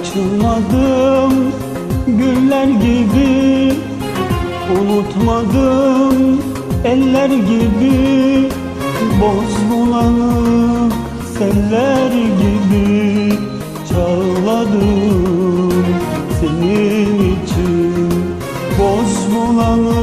Açılmadım güller gibi. Unutmadım eller gibi. Boz bulanık seller gibi. Çağladım senin için. Boz bulanık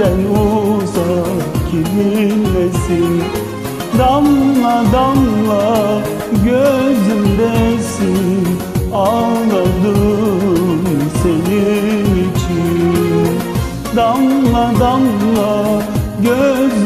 Benden uzak kiminlesin? Damla damla gözümdesin Ağladım senin için. Damla damla gözümdesin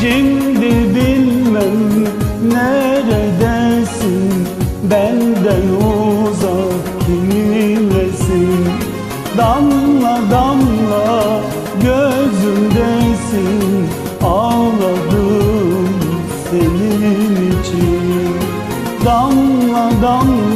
Şimdi bilmem neredesin? Benden uzak kiminlesin Damla damla gözümdesin Ağladım senin için. Damla damla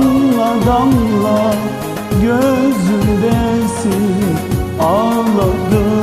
Damla damla gözümdesin Ağladım